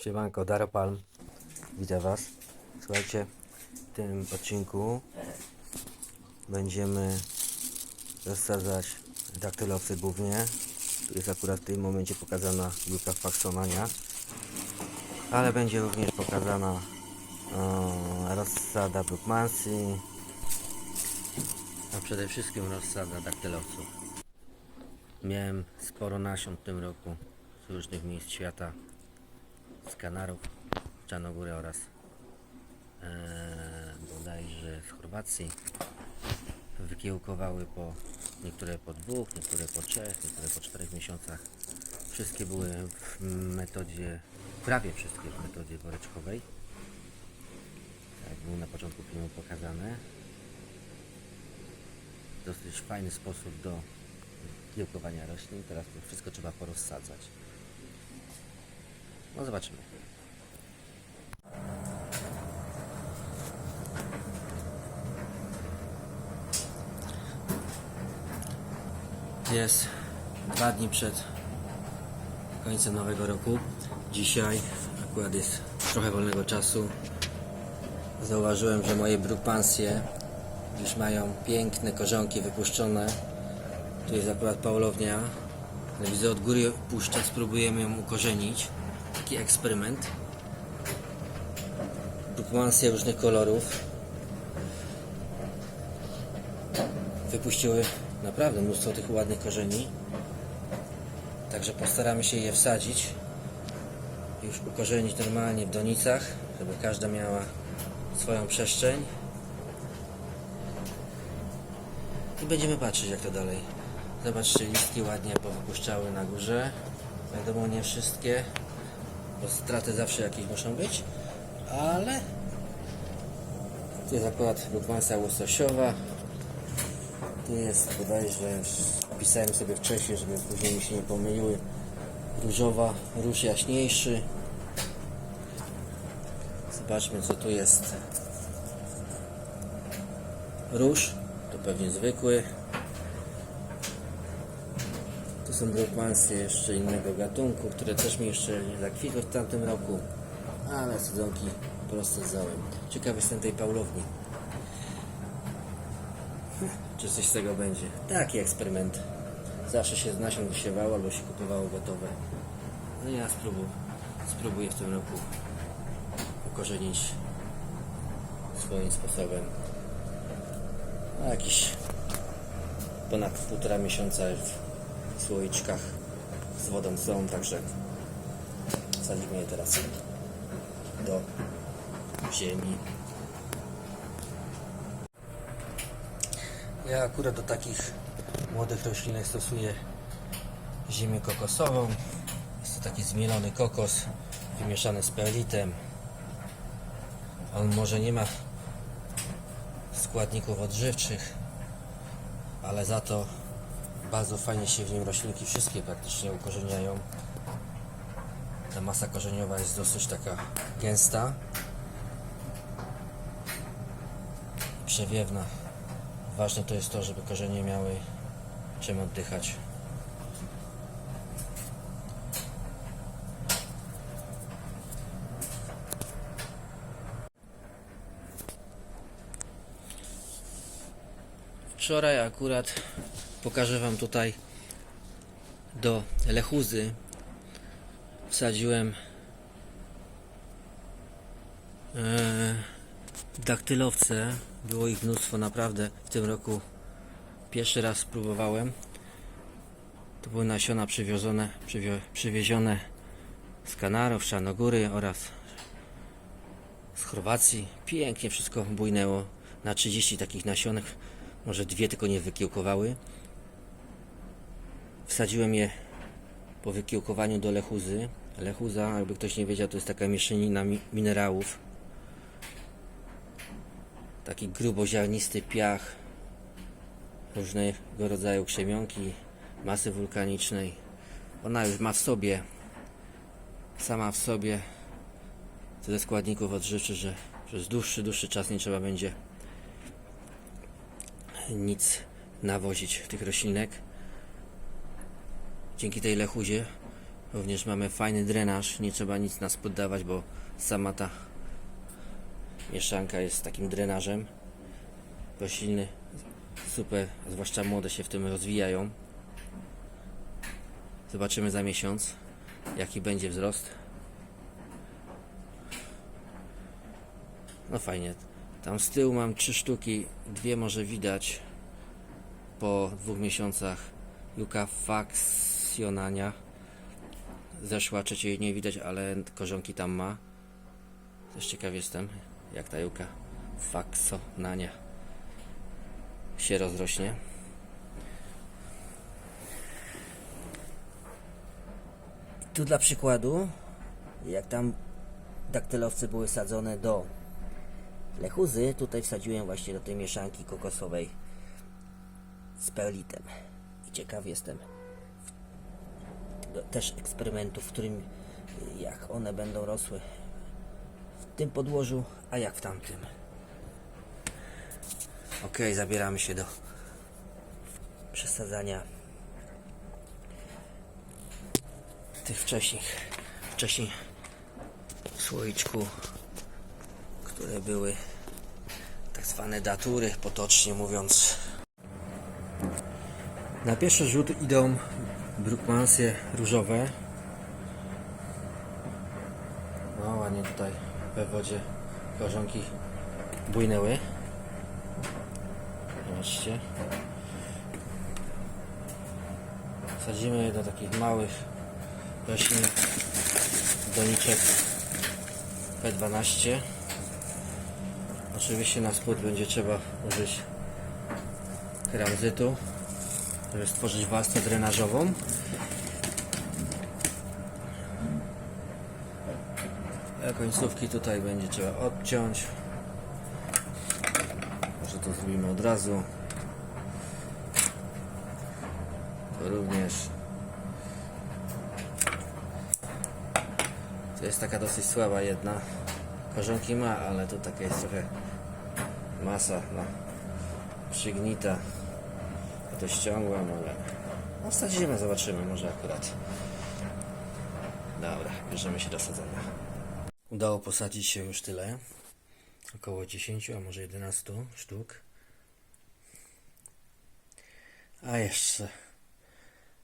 Siemanko, Daro Palm. Witam Was. Słuchajcie, w tym odcinku będziemy rozsadzać daktylowce głównie. Tu jest akurat w tym momencie pokazana Julka Faksomania. Ale będzie również pokazana e, rozsada Brookmansy. A przede wszystkim rozsada daktylowców. Miałem sporo nasion w tym roku z różnych miejsc świata z Kanarów, Czarnogóry oraz e, bodajże z Chorwacji. Wykiełkowały po niektóre po dwóch, niektóre po trzech, niektóre po czterech miesiącach. Wszystkie były w metodzie, prawie wszystkie w metodzie woreczkowej. Tak było na początku filmu pokazane. Dosyć fajny sposób do kiełkowania roślin. Teraz to wszystko trzeba porozsadzać. No zobaczymy. Jest dwa dni przed końcem nowego roku. Dzisiaj akurat jest trochę wolnego czasu. Zauważyłem, że moje brukpansje już mają piękne korzonki wypuszczone. Tu jest akurat paulownia. Ale Widzę od góry puszczę, spróbujemy ją ukorzenić. Taki eksperyment. Brukmansje różnych kolorów. Wypuściły naprawdę mnóstwo tych ładnych korzeni. Także postaramy się je wsadzić. Już ukorzenić normalnie w donicach, żeby każda miała swoją przestrzeń. I będziemy patrzeć jak to dalej. Zobaczcie, listki ładnie powypuszczały na górze. Wiadomo, nie wszystkie, bo straty zawsze jakieś muszą być, ale tu jest akurat lukmansa łososiowa. Tu jest bodajże, pisałem sobie wcześniej, żeby później mi się nie pomyliły, różowa, róż jaśniejszy. Zobaczmy co tu jest. Róż, to pewnie zwykły. Tu są brokmansy jeszcze innego gatunku, które też mi jeszcze nie zakwitły w tamtym roku. Ale sadzonki prosto z załem. Ciekawy jestem tej Paulowni. Czy coś z tego będzie? Taki eksperyment. Zawsze się z nasion wysiewało albo się kupowało gotowe. No ja spróbuję, spróbuję w tym roku ukorzenić swoim sposobem. A jakiś ponad półtora miesiąca słoiczkach z wodą są, także wsadzimy je teraz do ziemi. Ja akurat do takich młodych roślinek stosuję ziemię kokosową. Jest to taki zmielony kokos wymieszany z perlitem. On może nie ma składników odżywczych, ale za to bardzo fajnie się w nim roślinki wszystkie praktycznie ukorzeniają. Ta masa korzeniowa jest dosyć taka gęsta i przewiewna. Ważne to jest to, żeby korzenie miały czym oddychać. Wczoraj akurat pokażę Wam tutaj do lechuzy wsadziłem e, daktylowce. Było ich mnóstwo naprawdę w tym roku. Pierwszy raz spróbowałem. To były nasiona przywiozone, przywio, przywiezione z Kanarów, Czarnogóry oraz z Chorwacji. Pięknie wszystko bujnęło. Na 30 takich nasionek, może dwie tylko nie wykiełkowały. Wsadziłem je po wykiełkowaniu do lechuzy. Lechuza, jakby ktoś nie wiedział, to jest taka mieszanina mi minerałów. Taki gruboziarnisty piach, różnego rodzaju krzemionki, masy wulkanicznej. Ona już ma w sobie, sama w sobie tyle składników odżywczych, że przez dłuższy, dłuższy czas nie trzeba będzie nic nawozić tych roślinek. Dzięki tej lechuzie Również mamy fajny drenaż, nie trzeba nic nas poddawać, bo sama ta mieszanka jest takim drenażem. Rośliny super, zwłaszcza młode się w tym rozwijają. Zobaczymy za miesiąc, jaki będzie wzrost. No fajnie. Tam z tyłu mam trzy sztuki, dwie może widać po dwóch miesiącach Juka Faxionania. Zeszła, trzeciej nie widać, ale korzonki tam ma. Też ciekaw jestem, jak ta Juka Faxonania się rozrośnie. Tu dla przykładu, jak tam daktylowce były sadzone do lechuzy, tutaj wsadziłem właśnie do tej mieszanki kokosowej z perlitem. I ciekaw jestem do, też eksperymentów, w którym jak one będą rosły w tym podłożu, a jak w tamtym. Ok, zabieramy się do przesadzania tych wcześniej, wcześniej słoiczku, które były tak zwane datury, potocznie mówiąc. Na pierwszy rzut idą brukmansje różowe. No ładnie tutaj we wodzie korzonki bujnęły. Zobaczcie. Sadzimy do takich małych roślin doniczek P12. Oczywiście na spód będzie trzeba użyć keramzytu, żeby stworzyć warstwę drenażową. A końcówki tutaj będzie trzeba odciąć. Może to zrobimy od razu. To również. To jest taka dosyć słaba jedna. Korzonki ma, ale tu taka jest trochę masa no, przygnita. To ściągłem, ale no, wsadzimy, zobaczymy, może akurat. Dobra, bierzemy się do sadzenia. Udało posadzić się już tyle. Około 10, a może 11 sztuk. A jeszcze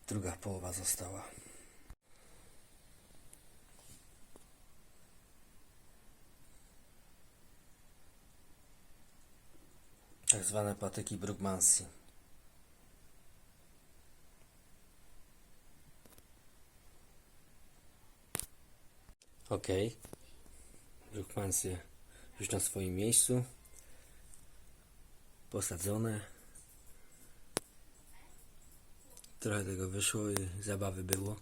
druga połowa została. Tak zwane patyki Brugmansi. Ok. Brugmansy już na swoim miejscu. Posadzone. Trochę tego wyszło i zabawy było.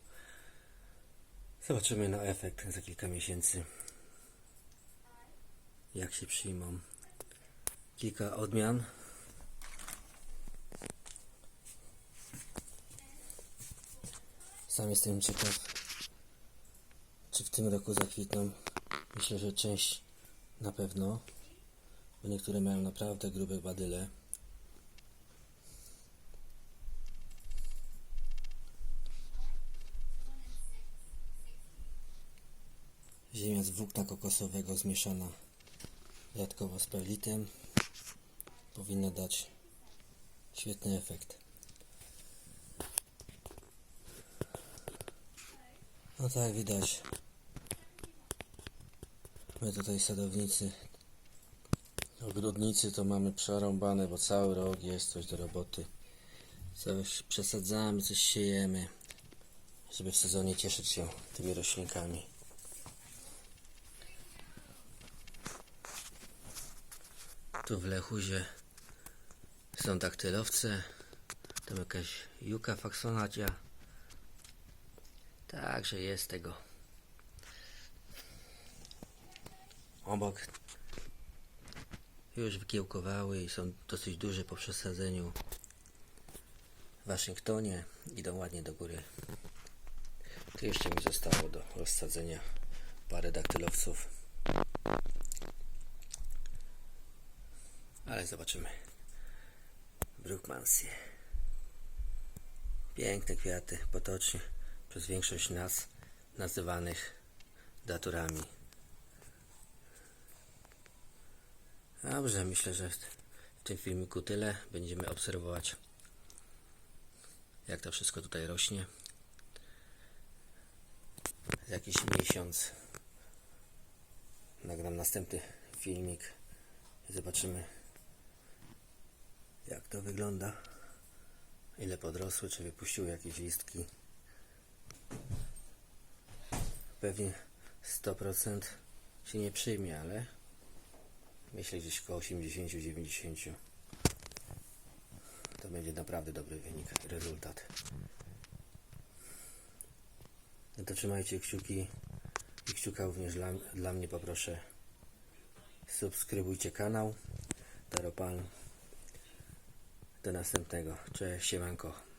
Zobaczymy na efekt za kilka miesięcy. Jak się przyjmą. Kilka odmian. Sam jestem ciekaw, czy w tym roku zakwitną. Myślę, że część na pewno, bo niektóre mają naprawdę grube badyle. Ziemia z włókna kokosowego zmieszana dodatkowo z perlitem powinno dać świetny efekt. No tak widać. My tutaj sadownicy, ogrodnicy to mamy przerąbane, bo cały rok jest coś do roboty. Coś przesadzamy, coś siejemy, żeby w sezonie cieszyć się tymi roślinkami. Tu w Lechuzie są daktylowce, tam jakaś juka faksonacia. Także jest tego. Obok już wykiełkowały i są dosyć duże po przesadzeniu. W Waszyngtonie idą ładnie do góry. Tu jeszcze mi zostało do rozsadzenia parę daktylowców. Ale zobaczymy. Brookmansie. Piękne kwiaty, potocznie. Przez większość nas nazywanych daturami. Dobrze, myślę, że w tym filmiku tyle. Będziemy obserwować, jak to wszystko tutaj rośnie. Jakiś miesiąc nagram następny filmik i zobaczymy, jak to wygląda. Ile podrosły, czy wypuściły jakieś listki. Pewnie 100% się nie przyjmie, ale myślę gdzieś koło 80-90 to będzie naprawdę dobry wynik, rezultat. No to trzymajcie kciuki i kciuka również dla, dla mnie poproszę. Subskrybujcie kanał Taropan. Do następnego. Cześć, siemanko.